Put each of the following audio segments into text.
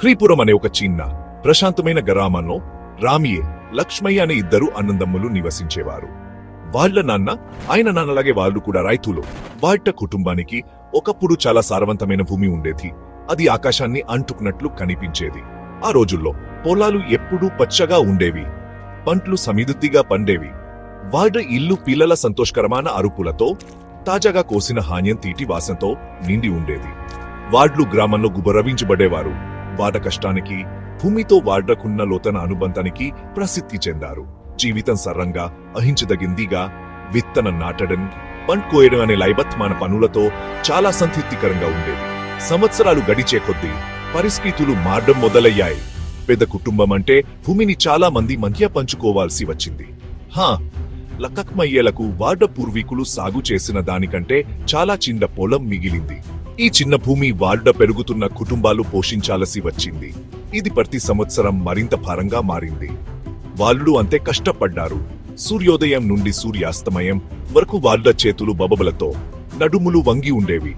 హ్రీపురం అనే ఒక చిన్న ప్రశాంతమైన గ్రామంలో రామియే లక్ష్మయ్య అనే ఇద్దరు అన్నదమ్ములు నివసించేవారు. వాళ్ళ నాన్న ఆయన నాన్నలాగే వాళ్ళు కూడా రైతులు. వాళ్ళ కుటుంబానికి ఒకప్పుడు చాలా సారవంతమైన భూమి ఉండేది. అది ఆకాశాన్ని అంటుకున్నట్లు కనిపించేది. ఆ రోజుల్లో పొలాలు ఎప్పుడూ పచ్చగా ఉండేవి. పంట్లు సమిదుద్దిగా పండేవి. వాళ్ళ ఇల్లు పిల్లల సంతోషకరమైన అరుపులతో తాజాగా కోసిన హాన్యం తీటి వాసంతో నిండి ఉండేది. వాడ్లు గ్రామంలో గుబరవించబడేవారు. వాడ కష్టానికి భూమితో వాడ్లకున్న లోతన అనుబంధానికి ప్రసిద్ధి చెందారు. జీవితం సర్రంగా అహించదగిందిగా విత్తన నాటడం పంట్ కోయడం అనే లైబత్మాన పనులతో చాలా సంతృప్తికరంగా ఉండేది. సంవత్సరాలు గడిచే కొద్దీ పరిస్థితులు మారడం మొదలయ్యాయి. పెద్ద కుటుంబం అంటే భూమిని చాలా మంది మధ్య పంచుకోవాల్సి వచ్చింది. హా! లక్కక్మయ్యేలకు వార్డ పూర్వీకులు సాగు చేసిన దానికంటే చాలా చిన్న పొలం మిగిలింది. ఈ చిన్న భూమి వాడ పెరుగుతున్న కుటుంబాలు పోషించాల్సి వచ్చింది. ఇది ప్రతి సంవత్సరం మరింత భారంగా మారింది. వాళ్ళు అంతే కష్టపడ్డారు. సూర్యోదయం నుండి సూర్యాస్తమయం వరకు వాళ్ళ చేతులు బబబలతో నడుములు వంగి ఉండేవి.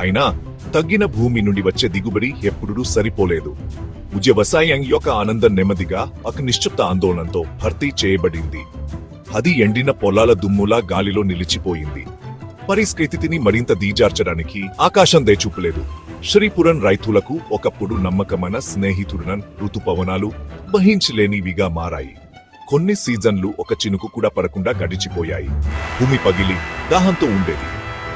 అయినా తగ్గిన భూమి నుండి వచ్చే దిగుబడి ఎప్పుడూ సరిపోలేదు. వ్యవసాయం యొక్క ఆనందం నెమ్మదిగా ఒక ఆందోళనతో భర్తీ చేయబడింది. అది ఎండిన పొలాల దుమ్ములా గాలిలో నిలిచిపోయింది. పరిస్థితిని మరింత దీజార్చడానికి ఆకాశం దేచూపలేదు శ్రీపురం రైతులకు ఒకప్పుడు నమ్మకమైన స్నేహితుడున ఋతుపవనాలు వహించలేనివిగా మారాయి. కొన్ని సీజన్లు ఒక చినుకు కూడా పడకుండా గడిచిపోయాయి. భూమి పగిలి దాహంతో ఉండేది.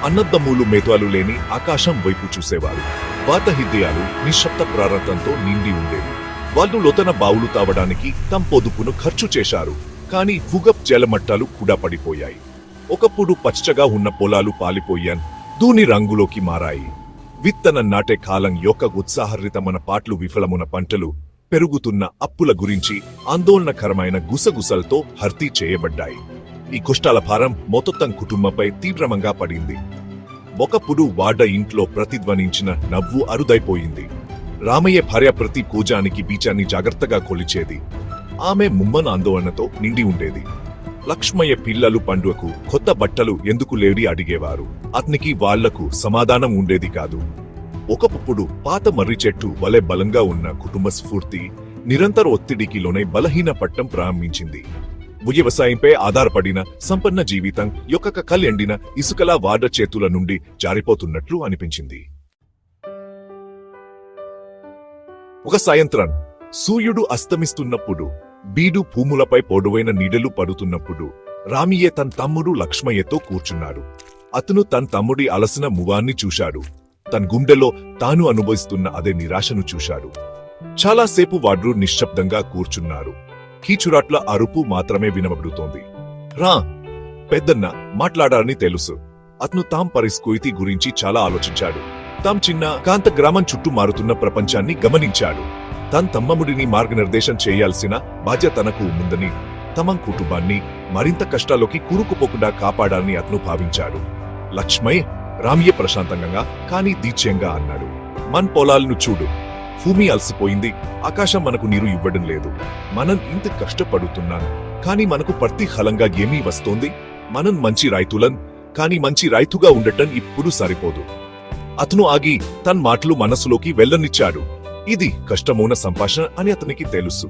అన్నద్దమ్ములు మేతాలు లేని ఆకాశం వైపు చూసేవారు. వాతహిద్యాలు నిశ్శబ్ద ప్రారంభంతో నిండి ఉండేవి. వాళ్ళు లోతన బావులు తావడానికి తమ పొదుపును ఖర్చు చేశారు. కానీ భూగప్ జలమట్టాలు కూడా పడిపోయాయి. ఒకప్పుడు పచ్చగా ఉన్న పొలాలు పాలిపోయాన్ దూని రంగులోకి మారాయి. విత్తనం నాటే కాలం యొక్క ఉత్సాహరితమైన పాటలు విఫలమున పంటలు పెరుగుతున్న అప్పుల గురించి ఆందోళనకరమైన గుసగుసలతో భర్తీ చేయబడ్డాయి. ఈ కుష్టాల భారం మొత్తం కుటుంబంపై తీవ్రమంగా పడింది. ఒకప్పుడు వాడ ఇంట్లో ప్రతిధ్వనించిన నవ్వు అరుదైపోయింది. రామయ్య భార్య ప్రతి కూజానికి బీచాన్ని జాగ్రత్తగా కొలిచేది. ఆమె ముమ్మన ఆందోళనతో నిండి ఉండేది. లక్ష్మయ్య పిల్లలు పండుగకు కొత్త బట్టలు ఎందుకు లేడి అడిగేవారు. అతనికి వాళ్ళకు సమాధానం ఉండేది కాదు. ఒకప్పుడు పాత మర్రి చెట్టు వలె బలంగా ఉన్న కుటుంబ స్ఫూర్తి నిరంతర ఒత్తిడికి లోనై బలహీన పట్టం ప్రారంభించింది. వ్యవసాయంపై ఆధారపడిన సంపన్న జీవితం యొక్క కల్ ఎండిన ఇసుకలా వాడ చేతుల నుండి జారిపోతున్నట్లు అనిపించింది. ఒక సాయంత్రం సూర్యుడు అస్తమిస్తున్నప్పుడు బీడు భూములపై పొడవైన నీడలు పడుతున్నప్పుడు రామియే తన తమ్ముడు లక్ష్మయ్యతో కూర్చున్నాడు. అతను తన తమ్ముడి అలసిన మువాన్ని చూశాడు. తన గుండెలో తాను అనుభవిస్తున్న అదే నిరాశను చూశాడు. చాలాసేపు వాడ్రు నిశ్శబ్దంగా కూర్చున్నారు. కీచురాట్ల అరుపు మాత్రమే వినబడుతోంది. రా పెద్దన్న మాట్లాడాలని తెలుసు. అతను తాం పరిస్థితి గురించి చాలా ఆలోచించాడు. తాం చిన్న కాంత గ్రామం చుట్టూ మారుతున్న ప్రపంచాన్ని గమనించాడు. తన తమ్మముడిని మార్గనిర్దేశం చేయాల్సిన బాధ్యత తనకు ఉందని తమ కుటుంబాన్ని మరింత కష్టాల్లోకి కూరుకుపోకుండా కాపాడాలని అతను భావించాడు. లక్ష్మయ్య రామ్య ప్రశాంతంగా కానీ దీచ్యంగా అన్నాడు. మన్ పొలాలను చూడు. భూమి అలసిపోయింది. ఆకాశం మనకు నీరు ఇవ్వడం లేదు. మనం ఇంత కష్టపడుతున్నాను కానీ మనకు ప్రతిఫలంగా ఏమీ వస్తోంది? మనం మంచి రైతులం. కానీ మంచి రైతుగా ఉండటం ఇప్పుడు సరిపోదు. అతను ఆగి తన మాటలు మనసులోకి వెళ్ళనిచ్చాడు. ఇది కష్టమైన సంభాషణ అని అతనికి తెలుసు.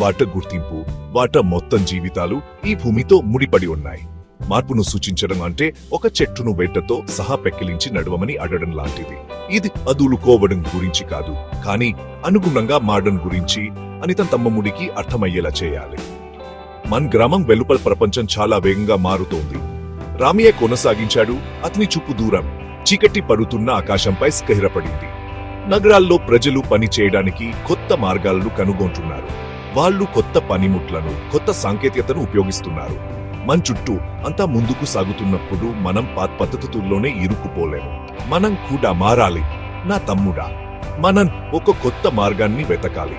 వాట గుర్తింపు వాట మొత్తం జీవితాలు ఈ భూమితో ముడిపడి ఉన్నాయి. మార్పును సూచించడం అంటే ఒక చెట్టును వెట్టతో సహా పెక్కిలించి నడవమని అడగడం లాంటిది. ఇది అదులుకోవడం గురించి కాదు కానీ అనుగుణంగా మారడం గురించి అని తన తమ్మముడికి అర్థమయ్యేలా చేయాలి. మన గ్రామం వెలుపల ప్రపంచం చాలా వేగంగా మారుతోంది. రామయ్య కొనసాగించాడు అతని చూపు దూరం. చీకటి పడుతున్న ఆకాశంపై స్కహిరపడింది. నగరాల్లో ప్రజలు పని చేయడానికి కొత్త మార్గాలను కనుగొంటున్నారు. వాళ్ళు కొత్త పనిముట్లను కొత్త సాంకేతికతను ఉపయోగిస్తున్నారు. మన చుట్టూ అంతా ముందుకు సాగుతున్నప్పుడు మనం పాత పద్ధతుల్లోనే ఇరుక్కుపోలేము. మనం కూడా మారాలి. నా తమ్ముడా మనం ఒక కొత్త మార్గాన్ని వెతకాలి.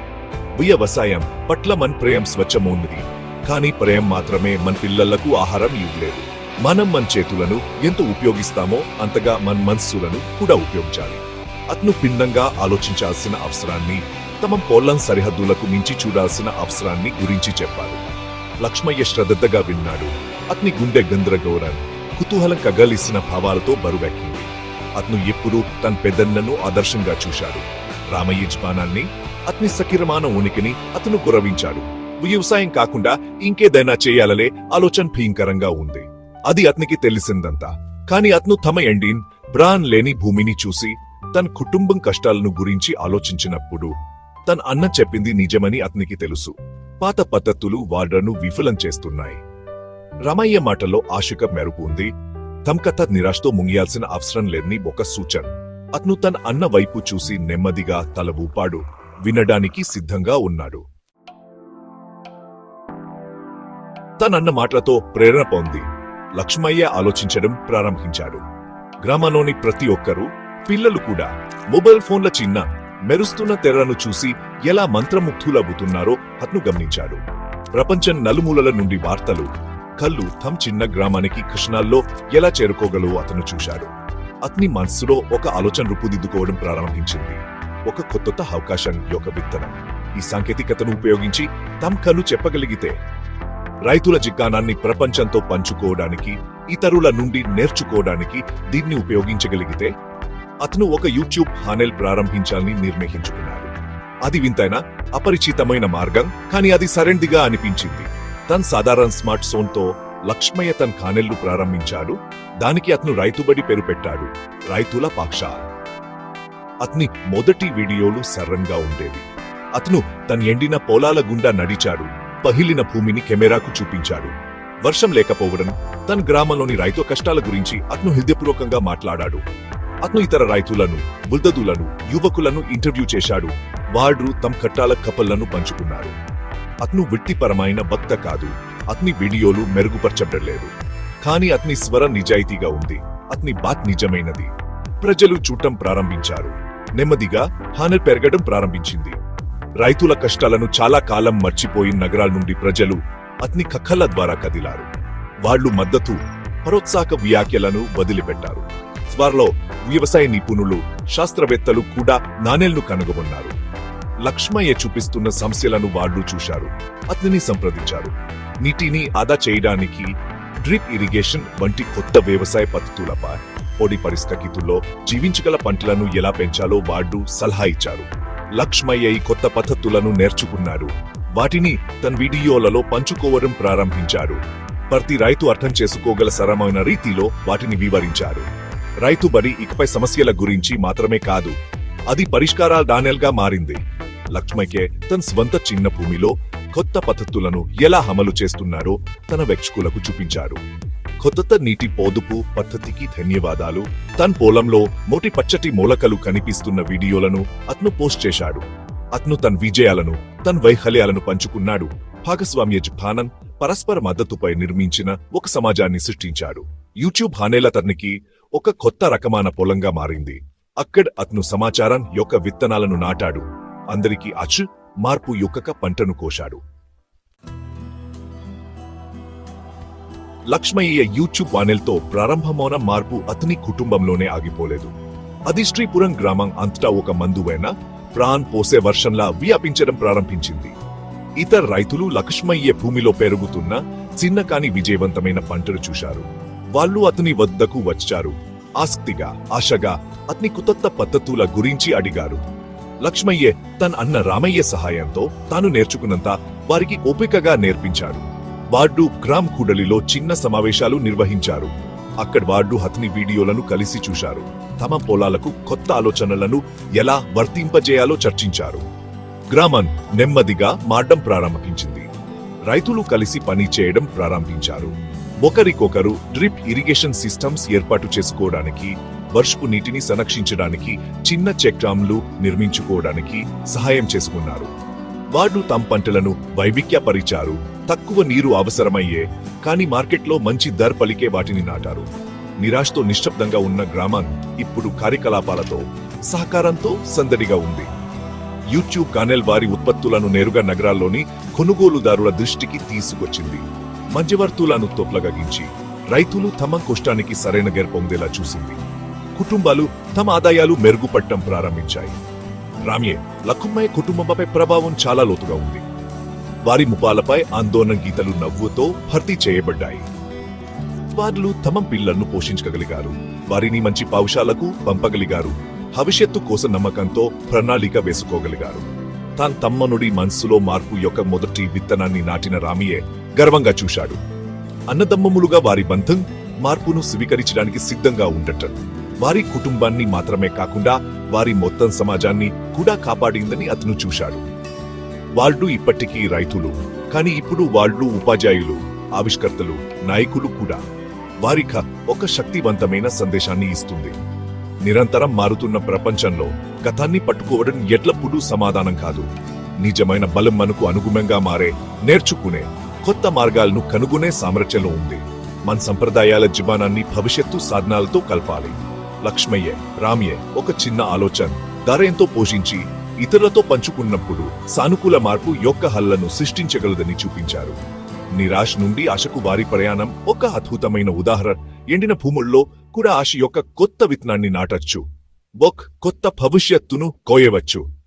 వ్యవసాయం పట్ల మన ప్రేమ స్వచ్ఛమోన్నది. కానీ ప్రేమ మాత్రమే మన పిల్లలకు ఆహారం ఇవ్వలేదు. మనం మన చేతులను ఎంత ఉపయోగిస్తామో అంతగా మన మనస్సులను కూడా ఉపయోగించాలి. అతను పిండంగా ఆలోచించాల్సిన అవసరాన్ని తమ పోలాన్ సరిహద్దులకు మించి చూడాల్సిన అవసరాన్ని గురించి చెప్పారు లక్ష్మయ్య శ్రద్ధగా విన్నాడు. అతని గుండె గందరగోళం కుతూహలం కగలిసిన భావాలతో బరువెక్కింది. అతను ఎప్పుడూ తన పెద్దన్నను ఆదర్శంగా చూశాడు. రామయ్య యజమానాన్ని అతని సకిరమాన ఉనికిని అతను గురవించాడు. వ్యవసాయం కాకుండా ఇంకేదైనా చేయాలనే ఆలోచన భయంకరంగా ఉంది. అది అతనికి తెలిసిందంతా. కాని అతను తమ ఎండిన్ బ్రాన్ లేని భూమిని చూసి తన కుటుంబం కష్టాలను గురించి ఆలోచించినప్పుడు తన అన్న చెప్పింది నిజమని అతనికి తెలుసు. పాత పద్ధతులు వాళ్ళను విఫలం చేస్తున్నాయి. రమయ్య మాటలో ఆశక మెరుపు ఉంది. తమకత నిరాశతో ముంగియాల్సిన అవసరం లేదని ఒక సూచన. అతను తన అన్న వైపు చూసి నెమ్మదిగా తల ఊపాడు. వినడానికి సిద్ధంగా ఉన్నాడు. తనన్న మాటలతో ప్రేరణ పొంది. లక్ష్మయ్య ఆలోచించడం ప్రారంభించాడు. గ్రామంలోని ప్రతి ఒక్కరూ పిల్లలు కూడా మొబైల్ ఫోన్ల చిన్న మెరుస్తున్న తెరను చూసి ఎలా మంత్రముగ్ధులవుతున్నారో అతను గమనించాడు. ప్రపంచం నలుమూలల నుండి వార్తలు కళ్ళు తమ్ చిన్న గ్రామానికి కృష్ణాల్లో ఎలా చేరుకోగలవో అతను చూశాడు. అతని మనస్సులో ఒక ఆలోచన రూపుదిద్దుకోవడం ప్రారంభించింది. ఒక కొత్త అవకాశం యొక్క విత్తనం. ఈ సాంకేతికతను ఉపయోగించి తమ్ కళ్ళు చెప్పగలిగితే రైతుల జిగ్గానాన్ని ప్రపంచంతో పంచుకోవడానికి ఇతరుల నుండి నేర్చుకోవడానికి దీన్ని ఉపయోగించగలిగితే అతను ఒక యూట్యూబ్ ఛానల్ ప్రారంభించాలని నిర్ణయించుకున్నాడు. అది వింతైన అపరిచితమైన మార్గం కానీ అది సరెండిగా అనిపించింది. తన సాధారణ స్మార్ట్ ఫోన్తో లక్ష్మయ్య తన ఛానల్ను ప్రారంభించాడు. దానికి అతను రైతుబడి పేరు పెట్టాడు. రైతుల పాక్ష. అతని మొదటి వీడియోలు సర్రంగా ఉండేవి. అతను తన ఎండిన పొలాల గుండా నడిచాడు. పహిలిన భూమిని కెమెరాకు చూపించాడు. వర్షం లేకపోవడం తన గ్రామంలోని రైతు కష్టాల గురించి అతను హృదయపూర్వకంగా మాట్లాడాడు. అతను ఇతర రైతులను బుల్దదులను యువకులను ఇంటర్వ్యూ చేశాడు. వాళ్ళు తమ కట్టాల కపళ్ళను పంచుకున్నారు. అతను వృత్తిపరమైన భక్త కాదు. అతని వీడియోలు మెరుగుపరచబడలేదు. కానీ అతని స్వరం నిజాయితీగా ఉంది. అతని బాత్ నిజమైనది. ప్రజలు చూడటం ప్రారంభించారు. నెమ్మదిగా హానర్ పెరగడం ప్రారంభించింది. రైతుల కష్టాలను చాలా కాలం మర్చిపోయిన నగరాల నుండి ప్రజలు అతని కక్కల ద్వారా కదిలారు. వాళ్ళు మద్దతు ప్రోత్సాహక వ్యాఖ్యలను వదిలిపెట్టారు. త్వరలో వ్యవసాయ నిపుణులు శాస్త్రవేత్తలు కూడా నాణేళ్ళు కనుగొన్నారు. లక్ష్మయ్య చూపిస్తున్న సమస్యలను వాళ్ళు చూశారు. అతనిని సంప్రదించారు. నీటిని ఆదా చేయడానికి డ్రిప్ ఇరిగేషన్ వంటి కొత్త వ్యవసాయ పద్ధతులపై పొడి పరిస్థితుల్లో జీవించగల పంటలను ఎలా పెంచాలో వాళ్ళు సలహా ఇచ్చారు. లక్ష్మయ్య ఈ కొత్త పద్ధతులను నేర్చుకున్నారు. వాటిని తన వీడియోలలో పంచుకోవడం ప్రారంభించారు. ప్రతి రైతు అర్థం చేసుకోగల సరమైన రీతిలో వాటిని వివరించారు. రైతు బరి ఇకపై సమస్యల గురించి మాత్రమే కాదు అది పరిష్కారాల డానెల్గా మారింది. లక్ష్మయ్యకే తన స్వంత చిన్న భూమిలో కొత్త పద్ధతులను ఎలా అమలు చేస్తున్నారో తన వెక్షకులకు చూపించారు. కొత్త నీటి పొదుపు పద్ధతికి ధన్యవాదాలు. తన పొలంలో మోటి పచ్చటి మూలకలు కనిపిస్తున్న వీడియోలను అతను పోస్ట్ చేశాడు. అతను తన విజయాలను తన వైఫల్యాలను పంచుకున్నాడు. భాగస్వామ్య జపానం పరస్పర మద్దతుపై నిర్మించిన ఒక సమాజాన్ని సృష్టించాడు. యూట్యూబ్ హానేల తనకి ఒక కొత్త రకమైన పొలంగా మారింది. అక్కడ అతను సమాచారం యొక్క విత్తనాలను నాటాడు. అందరికీ అచు మార్పు యొక్క పంటను కోశాడు. లక్ష్మయ్య యూట్యూబ్ ఛానల్తో ప్రారంభమైన మార్పు అతని కుటుంబంలోనే ఆగిపోలేదు. అది శ్రీపురం గ్రామం అంతటా ఒక మందువైన ప్రాణ్ పోసే వర్షంలా వ్యాపించడం ప్రారంభించింది. ఇతర రైతులు లక్ష్మయ్య భూమిలో పెరుగుతున్న చిన్న కాని విజయవంతమైన పంటలు చూశారు. వాళ్ళు అతని వద్దకు వచ్చారు. ఆసక్తిగా ఆశగా అతని కుతత్త పద్ధతుల గురించి అడిగారు. లక్ష్మయ్య తన అన్న రామయ్య సహాయంతో తాను నేర్చుకున్నంత వారికి ఓపికగా నేర్పించాడు. వార్డు గ్రామ్ కూడలిలో చిన్న సమావేశాలు నిర్వహించారు. అక్కడ వార్డు అతని వీడియోలను కలిసి చూశారు. తమ పొలాలకు కొత్త ఆలోచనలను ఎలా వర్తింపజేయాలో చర్చించారు. గ్రామం నెమ్మదిగా మారడం ప్రారంభించింది. రైతులు కలిసి పని చేయడం ప్రారంభించారు. ఒకరికొకరు డ్రిప్ ఇరిగేషన్ సిస్టమ్స్ ఏర్పాటు చేసుకోవడానికి వర్షపు నీటిని సంరక్షించడానికి చిన్న చెక్ డామ్లు నిర్మించుకోవడానికి సహాయం చేసుకున్నారు. వారు తమ పంటలను వైవిధ్యపరిచారు తక్కువ నీరు అవసరమయ్యే కానీ మార్కెట్లో మంచి ధర పలికే వాటిని నాటారు. నిరాశతో నిశ్శబ్దంగా ఉన్న గ్రామం ఇప్పుడు కార్యకలాపాలతో సహకారంతో సందడిగా ఉంది. యూట్యూబ్ ఛానల్ వారి ఉత్పత్తులను నేరుగా నగరాల్లోని కొనుగోలుదారుల దృష్టికి తీసుకొచ్చింది. మధ్యవర్తులను తోప్లగగించి రైతులు తమ కష్టానికి సరైన గెర్పొందేలా చూసింది. కుటుంబాలు తమ ఆదాయాలు మెరుగుపడటం ప్రారంభించాయి. రామ్యే లక్కుమ్మయ్య కుటుంబంపై ప్రభావం చాలా లోతుగా ఉంది. వారి ముఖాలపై ఆందోళన గీతలు నవ్వుతో భర్తీ చేయబడ్డాయి. వారు తమ పిల్లలను పోషించగలిగారు. వారిని మంచి పాఠశాలకు పంపగలిగారు. భవిష్యత్తు కోసం నమ్మకంతో ప్రణాళిక వేసుకోగలిగారు. తన తమ్మనుడి మనసులో మార్పు యొక్క మొదటి విత్తనాన్ని నాటిన రామియే గర్వంగా చూశాడు. అన్నదమ్మములుగా వారి బంధం మార్పును స్వీకరించడానికి సిద్ధంగా ఉండటం. వారి కుటుంబాన్ని మాత్రమే కాకుండా వారి మొత్తం సమాజాన్ని కూడా కాపాడిందని అతను చూశాడు. వాళ్ళు ఇప్పటికీ రైతులు కానీ ఇప్పుడు వాళ్ళు ఉపాధ్యాయులు ఆవిష్కర్తలు నాయకులు కూడా. వారిక ఒక శక్తివంతమైన సందేశాన్ని ఇస్తుంది. నిరంతరం మారుతున్న ప్రపంచంలో గతాన్ని పట్టుకోవడం ఎట్లప్పుడూ సమాధానం కాదు. నిజమైన బలం మనకు అనుగుణంగా మారే నేర్చుకునే కొత్త మార్గాలను కనుగొనే సామర్థ్యంలో ఉంది. మన సంప్రదాయాల జీవనాన్ని భవిష్యత్తు సాధనాలతో కలపాలి. లక్ష్మయ్య రామ్య ఒక చిన్న ఆలోచన ధరయంతో పోషించి ఇతరులతో పంచుకున్నప్పుడు సానుకూల మార్పు యొక్క హల్లను సృష్టించగలదని చూపించారు. నిరాశ నుండి ఆశకు వారి ప్రయాణం ఒక అద్భుతమైన ఉదాహరణ. ఎండిన భూముల్లో కూడా ఆశ యొక్క కొత్త విత్తనాన్ని నాటచ్చు. ఒక కొత్త భవిష్యత్తును కోయవచ్చు.